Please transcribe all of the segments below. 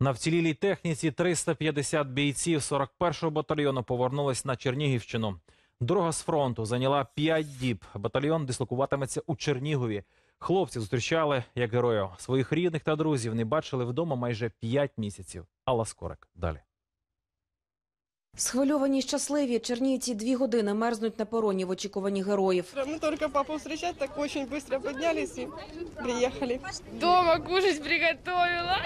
На вцілілій техніці 350 бійців 41-го батальйону повернулись на Чернігівщину. Дорога з фронту зайняла 5 діб. Батальйон дислокуватиметься у Чернігові. Хлопці зустрічали як героїв. Своїх рідних та друзів не бачили вдома майже 5 місяців. Алла Скорик. Далі. Схвильовані й щасливі чернігівці дві години мерзнуть на пероні в очікуванні героїв. Мы только папу встречать, так очень быстро поднялись и приехали. Дома кушать приготовила.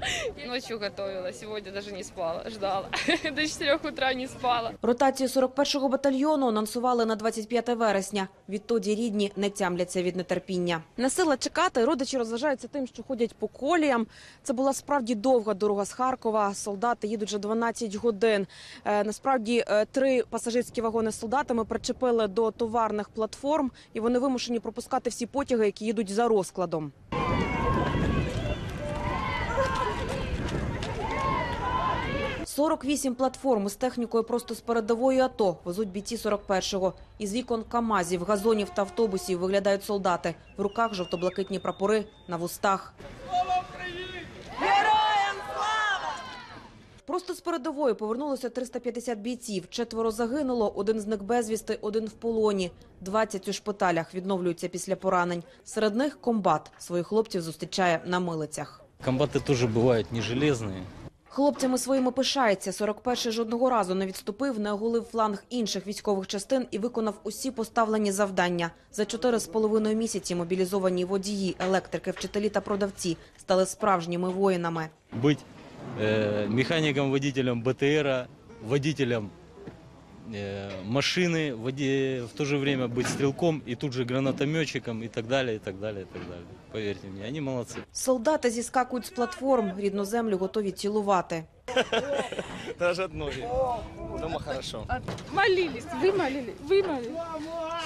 Ночью готовила, сегодня даже не спала, ждала. До 4 утра не спала. Ротацію 41-го батальйону анонсували на 25 вересня. Відтоді рідні не тямляться від нетерпіння. Не сила чекати, родичі розважаються тим, що ходять по коліям. Це була справді довга дорога з Харкова. Солдати їдуть вже 12 годин. Е, насправді е, три пасажирські вагони з солдатами причепили до товарних платформ, і вони вимушені пропускати всі потяги, які їдуть за розкладом. «48 платформ з технікою просто з передової АТО везуть бійці 41-го. Із вікон КАМАЗів, газонів та автобусів виглядають солдати. В руках жовто-блакитні прапори, на вустах. Просто з передової повернулося 350 бійців. Четверо загинуло, один зник безвісти, один в полоні. 20 у шпиталях відновлюються після поранень. Серед них комбат. Своїх хлопців зустрічає на милицях. Комбаты тоже бывают не железные. Хлопцями своїми пишається. 41-й жодного разу не відступив, не оголив фланг інших військових частин і виконав усі поставлені завдання. За чотири з половиною місяці мобілізовані водії, електрики, вчителі та продавці стали справжніми воїнами. Быть э, механиком-водителем БТРа, водителем э, машины, води- в то же время быть стрелком и тут же гранатометчиком и так далее, и так далее, и так далее. Поверьте мне, они молодцы. Солдати зіскакують з платформ, рідну землю готові цілувати. Даже от ноги. Дома хорошо. Молились, вы молились, вы молились.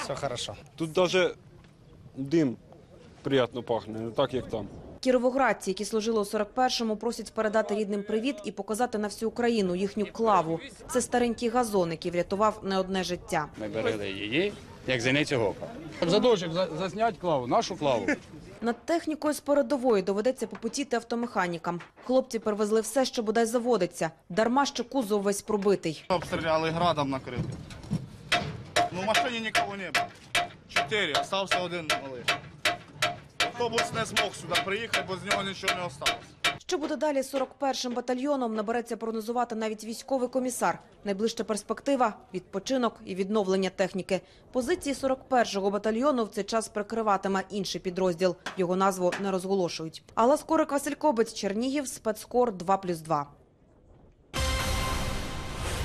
Все хорошо. Тут даже дим приємно пахне, не так як там. Кіровоградці, які служили у 41-му, просять передати рідним привіт і показати на всю Україну їхню клаву. Це старенький газон, який врятував не одне життя. Ми берегли її, як зеницю гока. Задовжик заснять клаву, нашу клаву. Над технікою з передової доведеться попутіти автомеханікам. Хлопці привезли все, що бодай заводиться. Дарма що кузов весь пробитий. Обстріляли градом накрили. Ну, в машині нікого не було. Чотири, остався один малий. Автобус не змог сюди приїхати, бо з нього нічого не осталось. Що буде далі з 41-м батальйоном, набереться прогнозувати навіть військовий комісар. Найближча перспектива – відпочинок і відновлення техніки. Позиції 41-го батальйону в цей час прикриватиме інший підрозділ. Його назву не розголошують. Алла Скорик, Василь Кобець, Чернігів, спецкор 2+,2.